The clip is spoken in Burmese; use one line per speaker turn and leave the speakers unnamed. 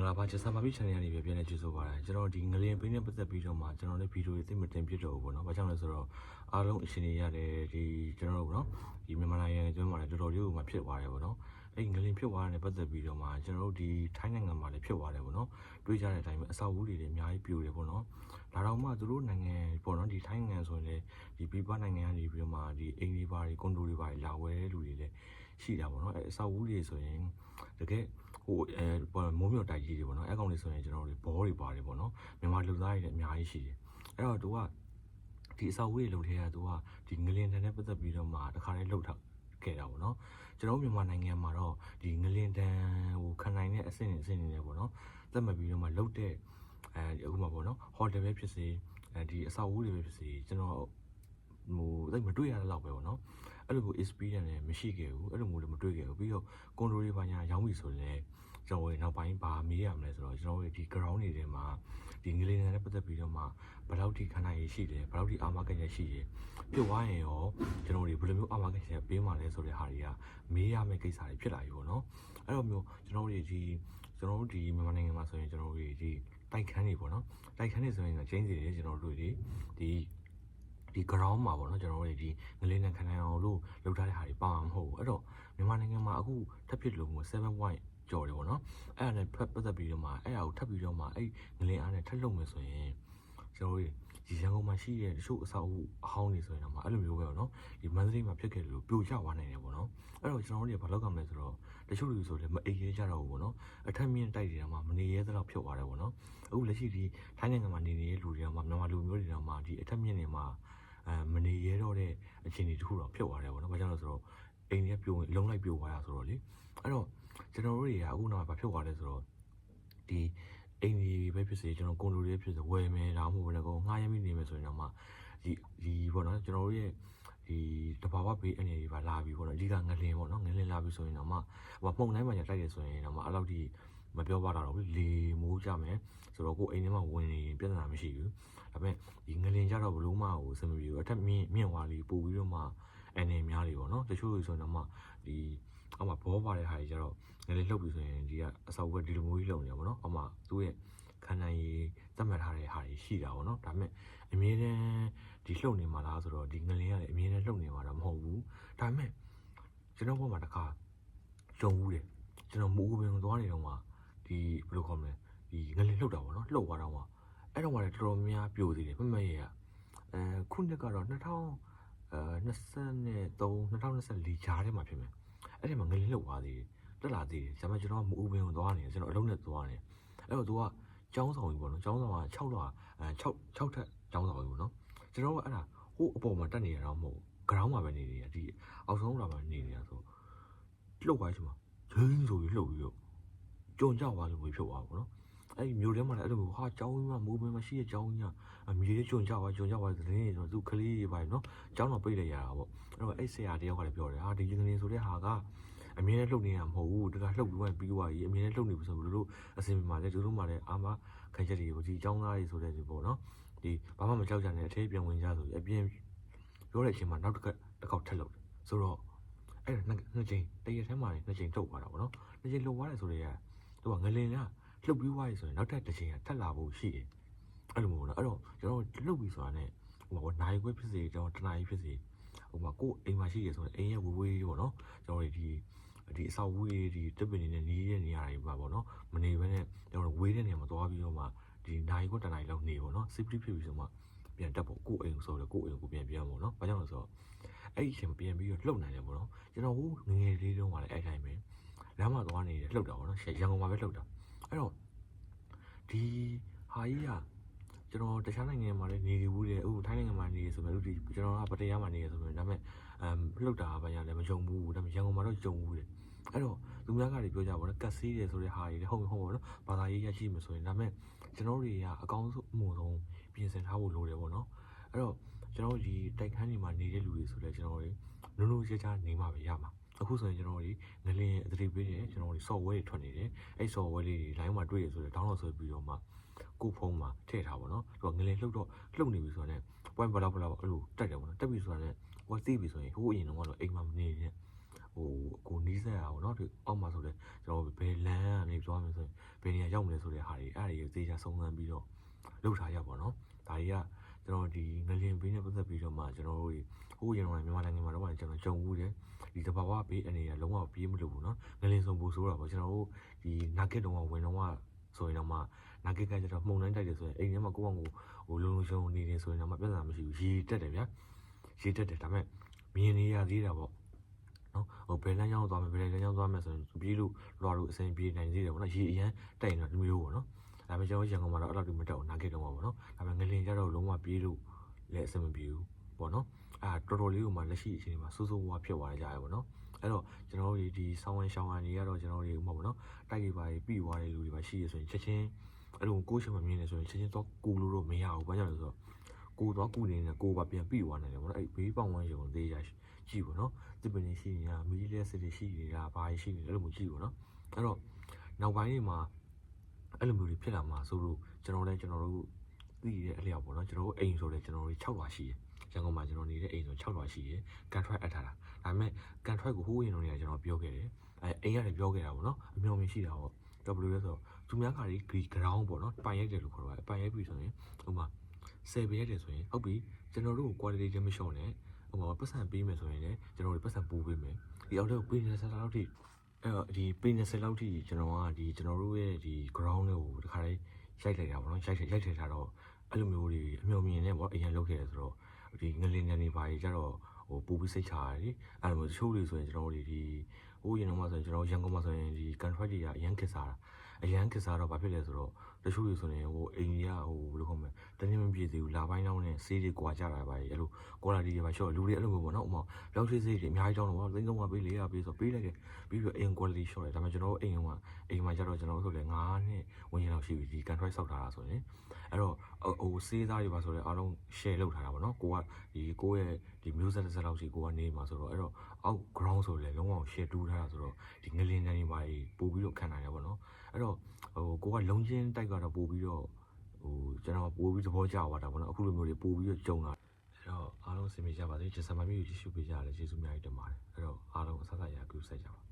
င်္ဂလာပါချက်စာပါပြီ channel ကနေပဲပြန်လည်ကြိုဆိုပါရစေကျွန်တော်ဒီငလင်ပိန်းနဲ့ပတ်သက်ပြီးတော့မှကျွန်တော်လည်းဗီဒီယိုတွေသိမတင်ပြတော့ဘူးပေါ့နော်ဘာကြောင့်လဲဆိုတော့အားလုံးအရှင်တွေရတယ်ဒီကျွန်တော်တို့ပေါ့နော်ဒီမြန်မာနိုင်ငံကျွန်းမှာလည်းတော်တော်လေးကိုမှဖြစ်သွားတယ်ပေါ့နော်အဲ့ဒီငလင်ဖြစ်သွားတဲ့ပတ်သက်ပြီးတော့မှကျွန်တော်တို့ဒီထိုင်းနိုင်ငံမှာလည်းဖြစ်သွားတယ်ပေါ့နော်တွေးကြတဲ့အတိုင်းပဲအဆောက်အဦတွေလည်းအများကြီးပြိုတယ်ပေါ့နော်ဒါတော့မှသူတို့နိုင်ငံပေါ့နော်ဒီထိုင်းနိုင်ငံဆိုရင်လည်းဒီပြည်ပနိုင်ငံကနေပြီးတော့မှဒီအိမ်တွေပါတွေကွန်ဒိုတွေပါတွေလာဝဲတဲ့လူတွေလည်းရှိတာပေါ့နော်အဲ့အဆောက်အဦတွေဆိုရင်တကယ် ဟိုအဲပေါ့မိုးမြော်တိုက်ကြီးတွေပေါ့နော်အဲ့ကောင်တွေဆိုရင်ကျွန်တော်တို့ဘောတွေပါတယ်ပေါ့နော်မြန်မာလူသားတွေလည်းအများကြီးရှိတယ်အဲ့တော့သူကဒီအဆောက်အဦတွေလုံထဲကသူကဒီငလင်တန်နဲ့ပတ်သက်ပြီးတော့မှတခါလေးလှုပ်ထားခဲ့တာပေါ့နော်ကျွန်တော်မြန်မာနိုင်ငံမှာတော့ဒီငလင်တန်ဟိုခံနိုင်တဲ့အဆင့်အဆင့်တွေနဲ့ပေါ့နော်သတ်မှတ်ပြီးတော့မှလှုပ်တဲ့အဲဒီအခုမှပေါ့နော်ဟိုတယ်ပဲဖြစ်စေအဲဒီအဆောက်အဦတွေပဲဖြစ်စေကျွန်တော်ဟိုသိမတွေ့ရတဲ့လောက်ပဲပေါ့နော် အဲ့လိုကို experience နဲ့မရှိခဲ့ဘူးအဲ့လိုမျိုးလည်းမတွေ့ခဲ့ဘူးပြီးတော့ကွန်ဒိုတွေပါညာရောင်းပြီဆိုရင်လည်းကျွန်တော်တို့နောက်ပိုင်းဘာမေးရမလဲဆိုတော့ကျွန်တော်တို့ဒီ ground တွေထဲမှာဒီငလင်းနဲ့ပတ်သက်ပြီးတော့မှဘယ်လောက်ထိခန္ဓာရည်ရှိတယ်ဘယ်လောက်ထိအာမခံရရှိတယ်ပြုတ်သွားရင်ရောကျွန်တော်တို့ဘယ်လိုမျိုးအာမခံရပေးမှလဲဆိုတဲ့ဟာတွေကမေးရမယ့်ကိစ္စတွေဖြစ်လာပြီပေါ့နော်အဲ့တော့မျိုးကျွန်တော်တို့ဒီကျွန်တော်တို့ဒီမြန်မာနိုင်ငံမှာဆိုရင်ကျွန်တော်တို့ဒီတိုက်ခန်းတွေပေါ့နော်တိုက်ခန်းတွေဆိုရင်ကျင်းစီတွေကျွန်တော်တို့ဒီ ဒီဒီ ground မှာပေါ့နော်ကျွန်တော်တို့ဒီငလင်းနဲ့ခန္ဓာအောင်လို့လုပ်ထားတဲ့ဟာတွေပါမှာမဟုတ်ဘူးအဲ့တော့မြန်မာနိုင်ငံမှာအခုထပ်ဖြစ်လို့မျိုး7 point ကြော်တယ်ပေါ့နော်အဲ့ဒါနဲ့ဖက်ပတ်သက်ပြီးတော့မှအဲ့ဒါကိုထပ်ပြီးတော့မှအဲ့ငလင်းအားနဲ့ထပ်လုပ်မယ်ဆိုရင်ကျွန်တော်တို့ဒီရန်ကုန်မှာရှိတဲ့တချို့အဆောက်အဦအဟောင်းတွေဆိုရင်တော့မှအဲ့လိုမျိုးပဲပေါ့နော်ဒီမန္တလေးမှာဖြစ်ခဲ့လို့ပြိုကျသွားနိုင်တယ်ပေါ့နော်အဲ့တော့ကျွန်တော်တို့ကဘာလုပ်ကြမလဲဆိုတော့တချို့လူဆိုလည်းမအိပ်ရဲကြတော့ဘူးပေါ့နော်အထက်မြင့်တိုက်တွေကမှမနေရဲသလောက်ဖြစ်သွားတယ်ပေါ့နော်အခုလက်ရှိဒီထိုင်းနိုင်ငံမှာနေနေတဲ့လူတွေကမှမြန်မာလူမျိုးတွေကမှဒီအထက်မြင့်တွေမှာအဲမနေရဲတော့တဲ့ အခြေအနေတခုတော့ဖြစ်သွားတယ်ပေါ့နော်ဘာကြောင့်လဲဆိုတော့အိမ်တွေကပြိုဝင်လုံးလိုက်ပြိုသွားတာဆိုတော့လေအဲ့တော့ကျွန်တော်တို့တွေကအခုနောက်ဘာဖြစ်သွားလဲဆိုတော့ဒီအိမ်ကြီးပဲဖြစ်စေကျွန်တော်ကွန်ဒိုတွေဖြစ်စေဝယ်မယ်ဒါမှမဟုတ်ဘယ်နဲ့ကောငှားရမ်းပြီးနေမယ်ဆိုရင်တော့မှဒီဒီပေါ့နော်ကျွန်တော်တို့ရဲ့ဒီတဘာဝဘေးအနေတွေပါလာပြီပေါ့နော်အဓိကငလင်ပေါ့နော်ငလင်လာပြီဆိုရင်တော့မှဟိုပုံတိုင်းမှာညတိုက်ရဆိုရင်တော့မှအဲ့လောက်ထိ မပြောပါတော့ဘူးလေမိုးကြမယ်ဆိုတော့ကိုအိမ်ထဲမှာဝင်နေပြဿနာမရှိဘူးဒါပေမဲ့ဒီငလင်ကြတော့ဘလို့မှဟိုစမပြေဘူးအထက်မြင့်မြင့်သွားလီပို့ပြီးတော့မှအနေများလီပေါ့နော်တချို့ဆိုရင်တော့မှဒီအောက်မှာဘောပါတဲ့ဟာကြီးကြတော့ငလေးလှုပ်ပြီဆိုရင်ဒီကအဆောက်အဦဒီလိုမျိုးကြီးလှုပ်နေရပါတော့။အောက်မှာသူ့ရဲ့ခန္ဓာရည်သတ်မှတ်ထားတဲ့ဟာကြီးရှိတာပေါ့နော်။ဒါပေမဲ့အမြဲတမ်းဒီလှုပ်နေမှာလားဆိုတော့ဒီငလေးကလည်းအမြဲတမ်းလှုပ်နေမှာတော့မဟုတ်ဘူး။ဒါပေမဲ့ကျွန်တော်ဘက်မှာတစ်ခါကြုံဘူးတယ်။ကျွန်တော်မူပင်သွားနေတော့မှ ဒီဘယ်လိုခေါ်မလဲဒီငလေးလှုပ်တာပေါ့နော်။လှုပ်သွားတော့မှအဲ့တော့မှလည်းတော်တော်များများပြိုသေးတယ်မမရဲ့ကအဲခုနှစ်ကတော့2000အဲ23 2024ဂျားထဲမှာဖြစ်မယ်။အဲ့ဒီမှာငလေးလှုပ်သွားသေးတယ်။တက်လာသေးတယ်။ဒါပေမဲ့ကျွန်တော်ကမူပင်ကိုသွားနေတယ်ကျွန်တော်အလုံးနဲ့သွားနေတယ်။အဲ့တော့သူကကျောင်းဆောင်ကြီးပေါ့နော်။ကျောင်းဆောင်က6လောက်အဲ6 6ထက်ကျောင်းဆောင်ကြီးပေါ့နော်။ကျွန်တော်ကအဲ့ဒါဟိုအပေါ်မှာတက်နေရတော့မဟုတ်ဘူး။ ground မှာပဲနေနေရဒီအောက်ဆုံးလာမှာနေနေရဆိုလှုပ်သွားချင်မှာဂျင်းဆိုပြီးလှုပ်ပြီးတော့ ကြုံကြသွားလို့ဖြစ်သွားပါဘောနော်။အဲ့ဒီမျိုးထဲမှာလည်းအဲ့လိုဟာကျောင်းကြီးမှာမူပင်မှာရှိတဲ့ကျောင်းကြီးကအမြေတွေကြုံကြသွားကြုံကြသွားတဲ့တင်းတွေဆိုသူကလေးတွေပါနော်။ကျောင်းတော်ပိတ်လိုက်ရတာပေါ့။အဲ့တော့အဲ့ဆရာတယောက်ကလည်းပြောတယ်ဟာဒီငလင်းဆိုတဲ့ဟာကအမြဲတမ်းလှုပ်နေတာမဟုတ်ဘူးတခါလှုပ်ပြီးမှပြီးသွားပြီအမြဲတမ်းလှုပ်နေပြီဆိုတော့တို့အစင်မှာလည်းတို့မှလည်းအာမခံချက်တွေကိုဒီအကြောင်းသားတွေဆိုတဲ့ဒီပေါ့နော်ဒီဘာမှမကြောက်ကြနဲ့အထေးပြန်ဝင်ကြဆိုပြီးအပြင်ပြောတဲ့အချိန်မှာနောက်တစ်ခါတစ်ခေါက်ထက်လှုပ်တယ်ဆိုတော့အဲ့ဒါနှစ်ချိန်တရက်ထဲမှာနှစ်ချိန်လှုပ်သွားတာပေါ့နော်နှစ်ချိန်လှုပ်သွားတယ်ဆိုတော့ သူကငလင်ကလှုပ်ပြီးသွားပြီဆိုရင်နောက်ထပ်တစ်ချိန်ကထက်လာဖို့ရှိတယ်အဲ့လိုမျိုးနော်အဲ့တော့ကျွန်တော်လှုပ်ပြီးဆိုတာနဲ့ဟိုနိုင်ခွဲဖြစ်စေကျွန်တော်တနားကြီးဖြစ်စေဟိုမှာကိုယ်အိမ်မှာရှိရဆိုရင်အိမ်ရဲ့ဝေဝေးပေါ့နော်ကျွန်တော်ဒီဒီအဆောက်အဦတွေဒီတက်ပင်နေနဲ့နီးတဲ့နေရာတွေမှာပေါ့နော်မနေဘဲနဲ့ကျွန်တော်ဝေးတဲ့နေရာမှာသွားပြီးတော့မှဒီနိုင်ကိုတနိုင်လောက်နေပေါ့နော် safety ဖြစ်ပြီးဆိုမှပြန်တက်ဖို့ကိုယ်အိမ်ဆိုတော့ကိုယ်အိမ်ကိုပြန်ပြန်ပေါ့နော်ဘာကြောင့်လဲဆိုတော့အဲ့ဒီအချိန်ပြန်ပြီးတော့လှုပ်နိုင်တယ်ပေါ့နော်ကျွန်တော်ဟိုငငယ်လေးတုန်းကလည်းအဲ့တိုင်းပဲ လမ်းမှာသွားနေတယ်လှုပ်တာပေါ့နော်ရန်ကုန်မှာပဲလှုပ်တာအဲ့တော့ဒီဟာကြီးကကျွန်တော်တခြားနိုင်ငံမှာလည်းနေနေဘူးတယ်အခုထိုင်းနိုင်ငံမှာနေရဆိုပေမဲ့အခုဒီကျွန်တော်ကပတရားမှာနေရဆိုပေမဲ့ဒါပေမဲ့အမ်လှုပ်တာဘာညာလည်းမကြုံဘူးဒါပေမဲ့ရန်ကုန်မှာတော့ကြုံဘူးတယ်အဲ့တော့လူများကလည်းပြောကြပါတော့ကတ်ဆေးတယ်ဆိုတဲ့ဟာကြီးလည်းဟုတ်ဟုတ်ပါတော့ဘာသာရေးရရှိမှဆိုရင်ဒါပေမဲ့ကျွန်တော်တွေကအကောင်းဆုံးအမှုဆုံးပြင်ဆင်ထားဖို့လိုတယ်ပေါ့နော်အဲ့တော့ကျွန်တော်ဒီတိုက်ခန်းတွေမှာနေတဲ့လူတွေဆိုလည်းကျွန်တော်တွေနုံနုံချာချာနေမှာပဲရမှာ အခုဆိုရင်ကျွန်တော်တို့ငလင်းအသတိပေးတယ်ကျွန်တော်တို့ software တွေထွက်နေတယ်အဲ့ software လေးတွေ line မှာတွေ့ရဆိုတော့ download ဆိုပြီးတော့မှကိုဖုန်းမှာထည့်ထားပါတော့သူကငလင်းလှုပ်တော့လှုပ်နေပြီဆိုတော့ point ဘလောက်ဘလောက်အဲ့လိုတက်တယ်ပေါ့နော်တက်ပြီဆိုတော့ဟိုသိပြီဆိုရင်ဟိုအရင်တော့ကတော့အိမ်မှာမနေနဲ့ဟို ဟိုကိုနီးစက်ရအောင်เนาะဒီအောက်မှာဆိုလဲကျွန်တော်ဘယ်လမ်းကနေသွားမယ်ဆိုရင်ဘယ်နေရာရောက်မလဲဆိုတဲ့ဟာတွေအဲ့ဒါတွေသေချာစုံစမ်းပြီးတော့လုပ်ထားရပါတော့ဒါတွေက ကျွန်တော်ဒီငလင်ပေးနဲ့ပတ်သက်ပြီးတော့မှကျွန်တော်တို့ဟိုရင်တော့မြန်မာနိုင်ငံမှာတော့ကျွန်တော်ကြုံဘူးတယ်ဒီတဘာဝဘေးအနေနဲ့လုံးဝပြေးမလို့ဘူးเนาะငလင်စုံပူဆိုတော့ပေါ့ကျွန်တော်တို့ဒီနာကက်တုံးကဝင်တော့ဆိုရင်တော့မှနာကက်ကကျတော့မှုန်တိုင်းတိုက်တယ်ဆိုရင်အိမ်ထဲမှာကိုယ့်ဘကိုဟိုလုံလုံရှုံနေတယ်ဆိုရင်တော့မှပြဿနာမရှိဘူးရေတက်တယ်ဗျာရေတက်တယ်ဒါပေမဲ့မြင်နေရသေးတာပေါ့နော်ဟိုဘယ်လမ်းကြောင်းသွားမယ်ဘယ်လမ်းကြောင်းသွားမယ်ဆိုရင်ပြေးလို့လွာလို့အစင်ပြေးနိုင်သေးတယ်ပေါ့နော်ရေအရန်တိုက်နေတော့ဒီမျိုးပေါ့နော် ဒါပေမဲ့ကျွန်တော်ရန်ကုန်မှာတော့အဲ့လိုမတက်ဘူးနာကက်တော့မှာပေါ့နော်ဒါပေမဲ့ငလင်ကျတော့လုံးဝပြေးလို့လည်းအစင်မပြေဘူးပေါ့နော်အာတော်တော်လေးကိုမှလက်ရှိအချိန်မှာစိုးစိုးဝါးဖြစ်သွားကြရပေါ့နော်အဲ့တော့ကျွန်တော်တို့ဒီဆောင်းဝင်းရှောင်းဝင်းတွေကတော့ကျွန်တော်တို့ဥပမာပေါ့နော်တိုက်ကြီးပါပြီးသွားတဲ့လူတွေပါရှိရဆိုရင်ချက်ချင်းအဲ့လိုကိုယ်ရှင်မမြင်နေဆိုရင်ချက်ချင်းတော့ကူလို့တော့မရဘူးဘာကြောင့်လဲဆိုတော့ကိုတော့ကူနေနေကိုပါပြန်ပြီးသွားနိုင်တယ်ပေါ့နော်အဲ့ဘေးပေါင်ဝန်းရုံသေးရရှိပေါ့နော်ဒီပင်ရှိနေတာမီဒီလက်စစ်တွေရှိနေတာဘာရှိနေလဲအဲ့လိုမျိုးကြည့်ပေါ့နော်အဲ့တော့နောက်ပိုင်းတွေမှာ အဲ့လိုမျိုးတွေဖြစ်လာမှာဆိုလို့ကျွန်တော်လည်းကျွန်တော်တို့သိရတဲ့အလျောက်ပေါ့နော်ကျွန်တော်တို့အိမ်ဆိုလည်းကျွန်တော်တို့6လွာရှိတယ်ရန်ကုန်မှာကျွန်တော်နေတဲ့အိမ်ဆို6လွာရှိတယ်ကန်ထရိုက်အပ်ထားတာဒါပေမဲ့ကန်ထရိုက်ကိုဟိုးရင်တော့နေကျွန်တော်ပြောခဲ့တယ်အဲအိမ်ရတယ်ပြောခဲ့တာပေါ့နော်အမျော်မြင်ရှိတာပေါ့တော့ဘယ်လိုလဲဆိုတော့သူများခါကြီးဂရီဂရောင်းပေါ့နော်ပိုင်ရိုက်တယ်လို့ခေါ်တော့ပိုင်ရိုက်ပြီဆိုရင်ဟိုမှာ10ပေးရတယ်ဆိုရင်ဟုတ်ပြီကျွန်တော်တို့ကို quality ချင်းမလျှော့နဲ့ဟိုမှာပတ်စံပေးမယ်ဆိုရင်လည်းကျွန်တော်တို့ပတ်စံပို့ပေးမယ်ဒီအောက်တော့ပေးနေစတာလောက်ထိ အဲ့တော့ဒီပေးနေစလောက်ထိကျွန်တော်ကဒီကျွန်တော်တို့ရဲ့ဒီ ground တွေကိုတခါလေးရိုက်လိုက်တာပေါ့နော်ရိုက်ထရိုက်ထထားတော့အဲ့လိုမျိုးတွေအမျော်မြင်နေပေါ့အရင်လုပ်ခဲ့တယ်ဆိုတော့ဒီငလင်ငလင်ပါကြီးကြတော့ဟိုပူပြီးစိတ်ချရတယ်အဲ့လိုမျိုးတချို့တွေဆိုရင်ကျွန်တော်တို့ဒီဟိုရင်တော့မှဆိုရင်ကျွန်တော်ရန်ကုန်မှာဆိုရင်ဒီ contract တွေကအရန်ခက်စားတာ အရန်ခက်စားတော့ဘာဖြစ်လဲဆိုတော့တချို့တွေဆိုရင်ဟိုအိမ်ကြီးကဟိုဘယ်လိုခေါ်မလဲတနည်းမပြေသေးဘူးလာပိုင်းတော့နဲ့ဆေးတွေကွာကြတာပါကြီးအဲ့လို quality တွေပါရှော့လူတွေအဲ့လိုမျိုးပေါ့နော်ဥပမာပြောင်းရွှေ့ဆေးတွေအများကြီးတောင်းတော့ပေါ့သိန်းသုံးပါပေးလေးရပေးဆိုပေးလိုက်တယ်ပြီးပြီးအိမ် quality ရှော့တယ်ဒါပေမဲ့ကျွန်တော်တို့အိမ်ကအိမ်မှာကျတော့ကျွန်တော်တို့ဆိုလေ9နှစ်ဝင်ရင်လောက်ရှိပြီဒီ contract ဆောက်ထားတာဆိုရင်အဲ့တော့ဟိုစေးသားတွေပါဆိုတော့အားလုံး share လုပ်ထားတာပေါ့နော်ကိုကဒီကိုရဲ့ဒီမျိုးဆက်တစ်ဆက်လောက်ရှိကိုကနေမှာဆိုတော့အဲ့တော့အောက် ground ဆိုလေလုံးဝ share တူးထားတာဆိုတော့ဒီငလင်းနေပါပို့ပြီးတော့ခံနိုင်တယ်ပေါ့နော် အဲ့တော့ဟိုကိုကလုံးချင်းတိုက်ကတော့ပို့ပြီးတော့ဟိုကျွန်တော်ပို့ပြီးသဘောကျသွားတာပေါ့နော်အခုလိုမျိုးတွေပို့ပြီးတော့ကြုံလာအဲ့တော့အားလုံးစင်ပြေကြပါစေကျေးဇူးမမျိုးကြည့်ရှုပေးကြရတယ်ကျေးဇူးအများကြီးတင်ပါတယ်အဲ့တော့အားလုံးအဆက်ဆက်ရပြုဆက်ကြပါ